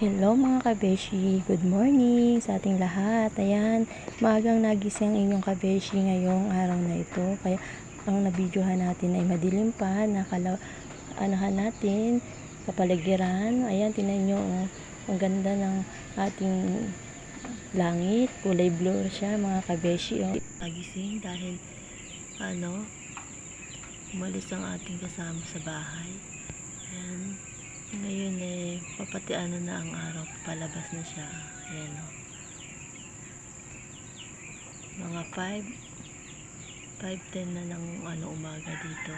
Hello mga kabeshi, good morning sa ating lahat. Ayan, maagang nagising inyong kabeshi ngayong araw na ito. Kaya ang nabidyohan natin ay madilim pa, nakala anahan natin, kapaligiran. Ayan, tinan nyo, oh, ang ganda ng ating langit. Kulay blue siya mga kabeshi. Oh. Nagising dahil ano, umalis ang ating kasama sa bahay. Ayan, ngayon eh, papatiano na ang araw, palabas na siya. Ayan o. Mga 5, 5.10 na ng ano, umaga dito.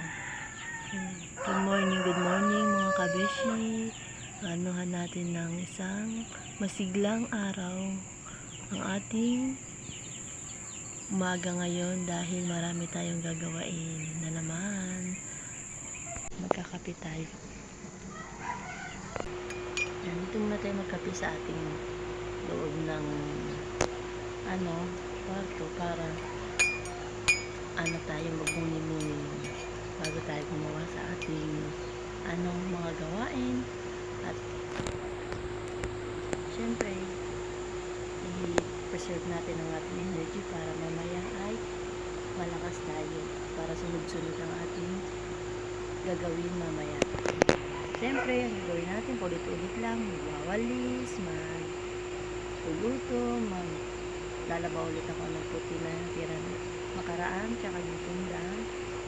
Good morning, good morning mga kabeshi. Anuhan natin ng isang masiglang araw ang ating umaga ngayon dahil marami tayong gagawain na naman. Magkakape tayo. Yan, dito muna tayo magkape sa ating loob ng ano, kwarto para ano tayo magmuni-muni bago tayo gumawa sa ating anong mga gawain at syempre i-preserve natin ang ating energy para mamaya ay malakas tayo para sunod-sunod ang ating gagawin mamaya. Siyempre, ang gagawin natin, paulit-ulit lang, magwawalis, magluluto, mag lalaba ulit ako ng puti na tira na makaraan, tsaka yung tundang,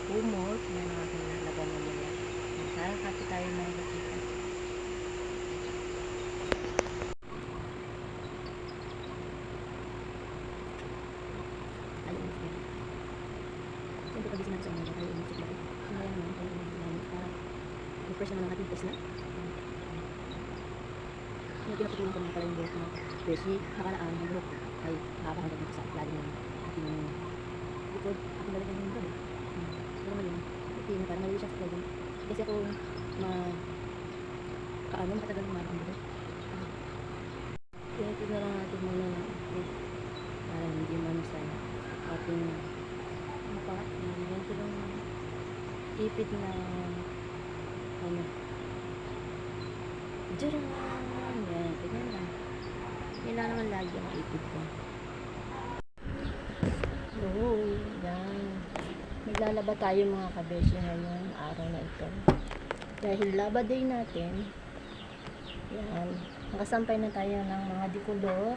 kumot, yan ang aking lalaba mamaya. Tara, kape tayo mga bakita. Ayun, yan. Siyempre, pag natin sa umaga, tayo inisip natin. Kaya naman, tayo inisip para refresh naman ang ating face na. Yung pinapatuloy ko naman pala yung buhok na beshi, nakalaan ang buhok ay haba hanggang dito sa lalim ng ating likod. Aking lalagyan yung buhok. Pero ngayon, ito yun, parang mali siya sa pwede. Kasi ako, ma... Kaano, matagal ng ang buhok. Ito na lang natin muna ng update para hindi man sa ating ano pa, yan lang ipit na ano? Diyan yan, tignan lang yan lang naman lagi ang ipit ko. Oo, yan. Maglalaba tayo mga kabeshi ngayon araw na ito. Dahil laba day natin yan nakasampay na tayo ng mga dikolor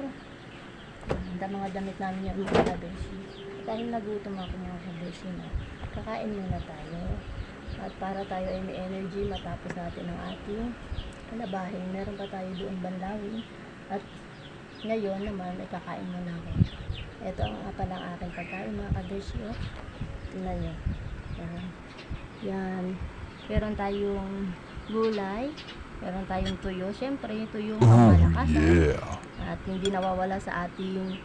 ang mga damit namin yung mga kabeshi. Dahil nagutom ako mga kabeshi na kakain muna tayo at para tayo ay may energy matapos natin ang ating kalabahin meron pa tayo doon banlawin at ngayon naman ay kakain muna ako ito ang nga pala ang aking pagkain mga kabeshi oh. tingnan nyo yan. yan meron tayong gulay meron tayong tuyo syempre tuyo ang malakasan at hindi nawawala sa ating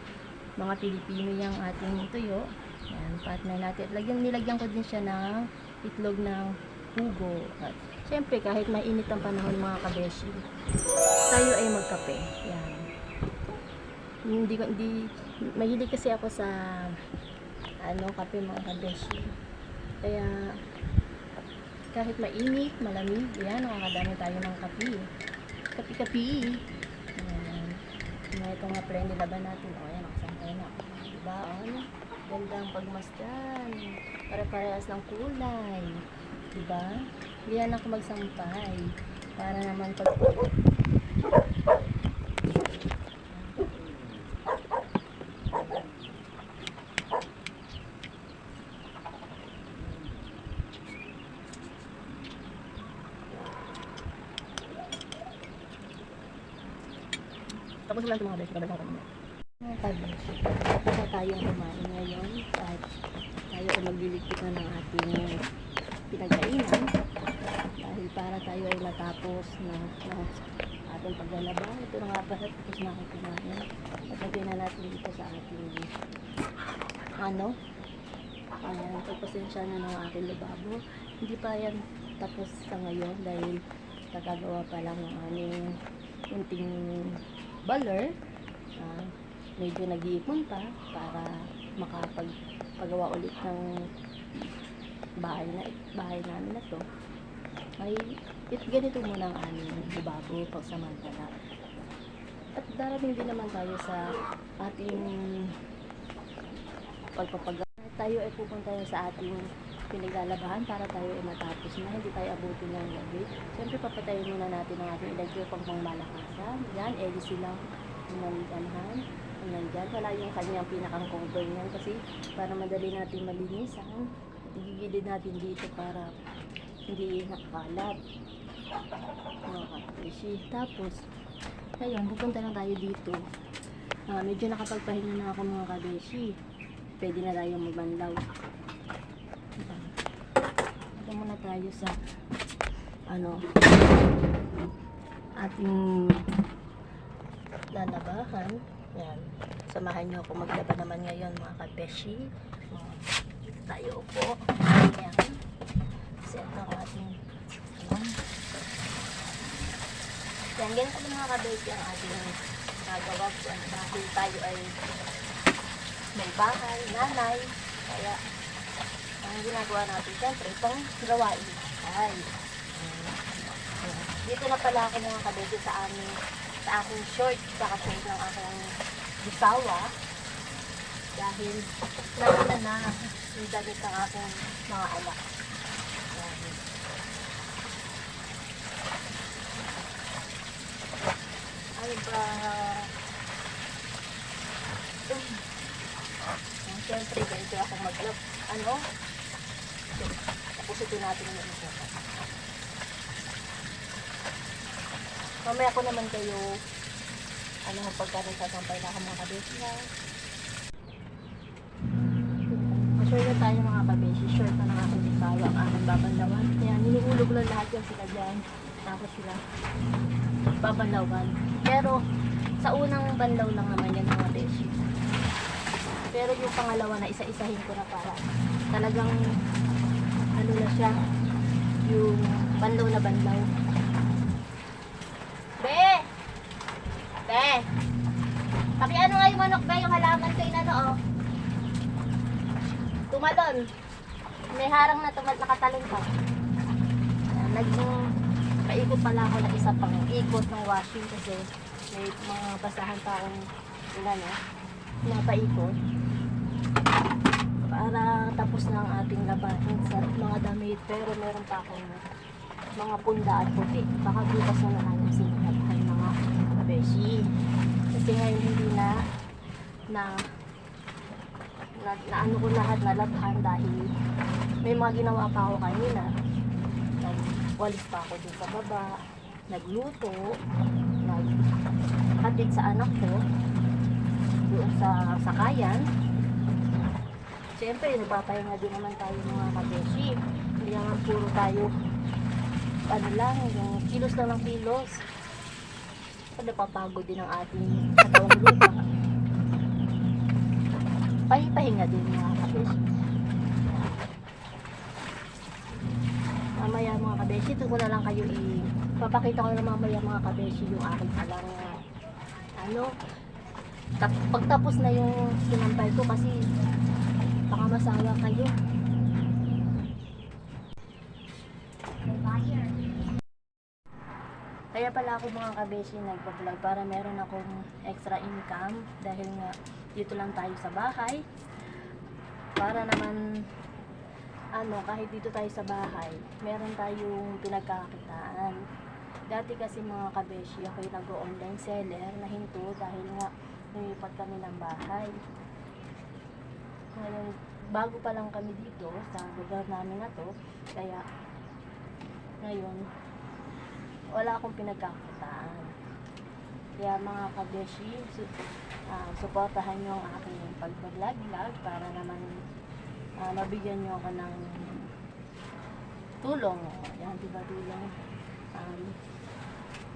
mga Pilipino yung ating tuyo. Yan, partner natin. Lagyan, nilagyan ko din siya ng itlog ng pugo. At syempre, kahit mainit ang panahon mga kabeshi, tayo ay magkape. Yan. Hindi hindi, mahilig kasi ako sa ano, kape mga kabeshi. Kaya, kahit mainit, malamig, yan, nakakadami tayo ng kape. Kapi-kapi. Yan. Mga ito nga yung nilaban natin. O, yan, nakasampay na. Diba? O, ano? Ganda ang pagmasdan. Pare-parehas ng kulay. Diba? Diyan ako magsampay. Para naman pag... Tapos lang ito mga beses, babalik ako muna. Mga kabesh, tapos na tayong kumain ngayon at tayo ay magliligpit na ng ating pinagkainan dahil para tayo ay matapos na, na ating paglalaba. Ito na nga pala tapos na ako kumain. At lagyan na natin dito sa ating ano, ayan, pagpasensya na ng ating lababo. Hindi pa yan tapos sa ngayon dahil nagagawa pa lang ng aming kunting baler. Ah, medyo nag-iipon pa para makapagpagawa ulit ng bahay na bahay namin na to ay it, ganito muna ang aming lababo pagsamantala darating din naman tayo sa ating pagpapag tayo ay pupunta sa ating pinaglalabahan para tayo ay matapos na hindi tayo abutin ng gabi. Siyempre papatayin muna natin ang ating ilagyo pang pangmalakasan. Yan, edis silang nandanahan. Nandyan, wala yung kanyang pinakang cover niyan kasi para madali natin malinisan. Igigilid natin dito para hindi nakakalat. Mga kapishi. Tapos, ngayon, pupunta na tayo dito. Ah, medyo nakapagpahinga na ako mga kabeshi. Pwede na tayo magbanlaw. Ito muna tayo sa ano ating lalabahan. Yan. Samahan niyo ako maglaba naman ngayon mga kabeshi. Mga tayo upo. Yan. Set ang ating ano. Yan, ganito mga kabeshi ang ating nagawa dyan. Dahil tayo ay may bahay, nanay. Kaya, ang ginagawa natin, syempre, itong gawain. Ay. Dito na pala ako mga kabete sa aming sa aking short, saka short ng aking bisawa. Dahil, nakita na yung damit ng aking mga anak. Ay ba? Um, Siyempre, ganito ako mag-love. Ano? Tapos ito natin yung isa. Mamaya ko naman kayo ano pagkaroon sasampay na ako mga kabesi na. Masure na tayo mga kabesi. Short na ng aking bisawa ang aking babandawan. Kaya nilihulog lang lahat yan sila dyan. Tapos sila babandawan. Pero sa unang banlaw lang naman yan mga beshi. Pero yung pangalawa na isa-isahin ko na para talagang ano na siya yung banlaw na banlaw. Be! Paki ano nga yung manok ba yung halaman kayo na no oh. Tumalon. May harang na tumal nakatalon pa. Naging paikot pala ako ng isa pang ikot ng washing kasi may mga basahan pa akong ilan eh, na paikot para tapos na ang ating labahin sa mga damit pero meron pa akong mga punda at puti baka bukas na lang yung kabeshi kasi ngayon hindi na na na, na ano ko lahat na labhan dahil may mga ginawa pa ako kanina nagwalis pa ako dun sa baba nagluto naghatid sa anak ko doon sa sakayan Siyempre, nagpapahinga din naman tayo mga kabeshi. Hindi naman puro tayo, ano lang, yung kilos lang ng kilos. Napapagod din ang ating katawang lupa. Pahipahinga din mga kabeshi. Mamaya mga kabeshi, ito ko na lang kayo i... Papakita ko na mamaya mga kabeshi yung aking palang ano, tap, pagtapos na yung sinampay ko kasi baka masawa kayo. Kaya pala ako mga kabeshi nagpa-vlog para meron akong extra income dahil nga dito lang tayo sa bahay. Para naman ano, kahit dito tayo sa bahay, meron tayong pinagkakakitaan. Dati kasi mga kabeshi, ako'y nag-online seller na hinto dahil nga lumipat kami ng bahay. Ngayon, bago pa lang kami dito sa lugar namin na to, kaya ngayon, wala akong pinagkakitaan. Kaya mga kabeshi, su ah, suportahan nyo ang aking pag-vlog-vlog para naman ah, mabigyan nyo ako ng tulong. Yan, di ba tulong? Um,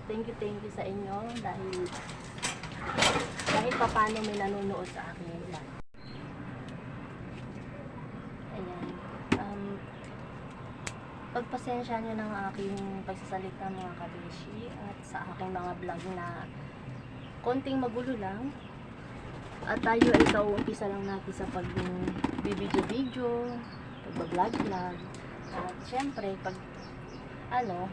thank you, thank you sa inyo dahil kahit pa may nanonood sa aking vlog. Ayan. Um, pagpasensya nyo ng aking pagsasalita mga kabeshi at sa aking mga vlog na konting magulo lang. At tayo ay kauumpisa lang natin sa pag video-video, pag-vlog-vlog. At syempre, pag ano,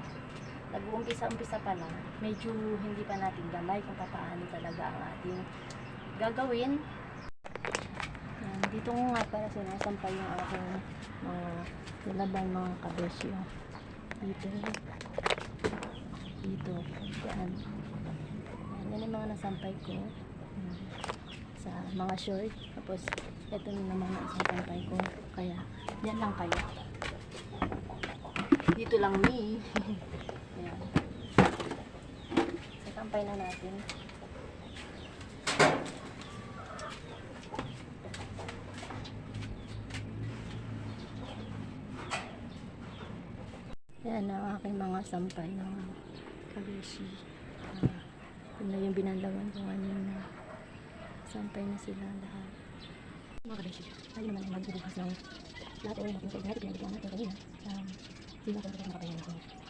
nag-uumpisa-umpisa pa lang, medyo hindi pa natin gamay kung paano talaga ang ating gagawin. Dito ko nga para sinasampay yung aking mga nilaban mga kabesyo. Dito. Dito. Yan. Yan, yung mga nasampay ko. Sa mga short. Tapos, ito na naman ang nasampay ko. Kaya, yan lang kayo. Dito lang me. Ayan. Sakampay na natin. Yan ang aking mga sampay ng kabeshi. Uh, yun na yung binandawan ko kanina. Sampay na sila lahat. Mga kabeshi, tayo naman ay magbubukas ng lahat ay natin sa lahat pinagbigan natin kanina. Um, hindi natin ito makapayan natin.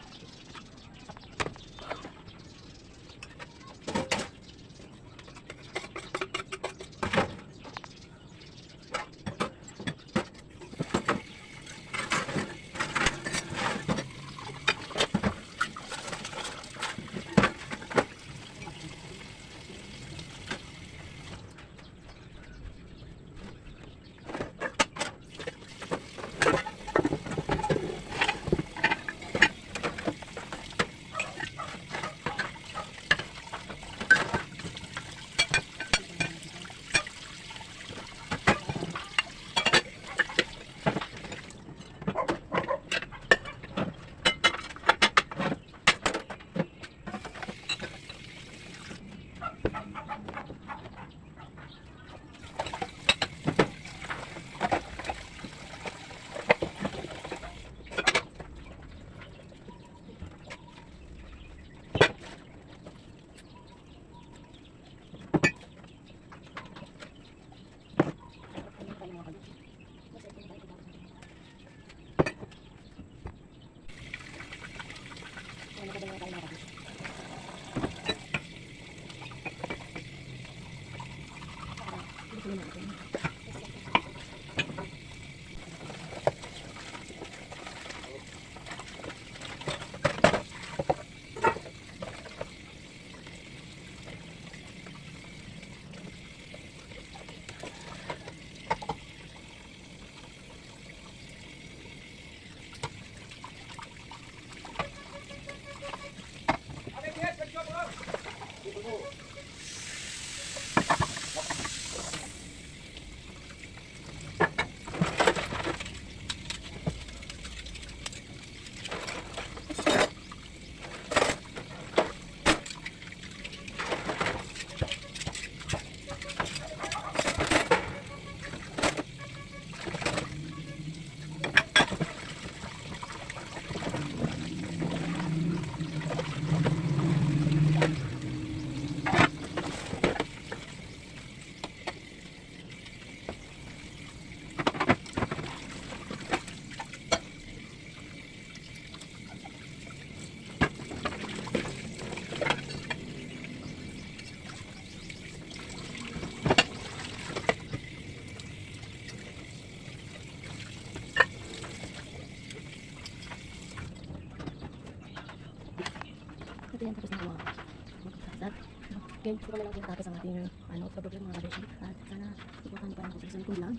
Ganyan ko na lang yung tapos ang ating ano, pag-program mga kabeshi. At sana ikutan pa ang susunod kong vlog.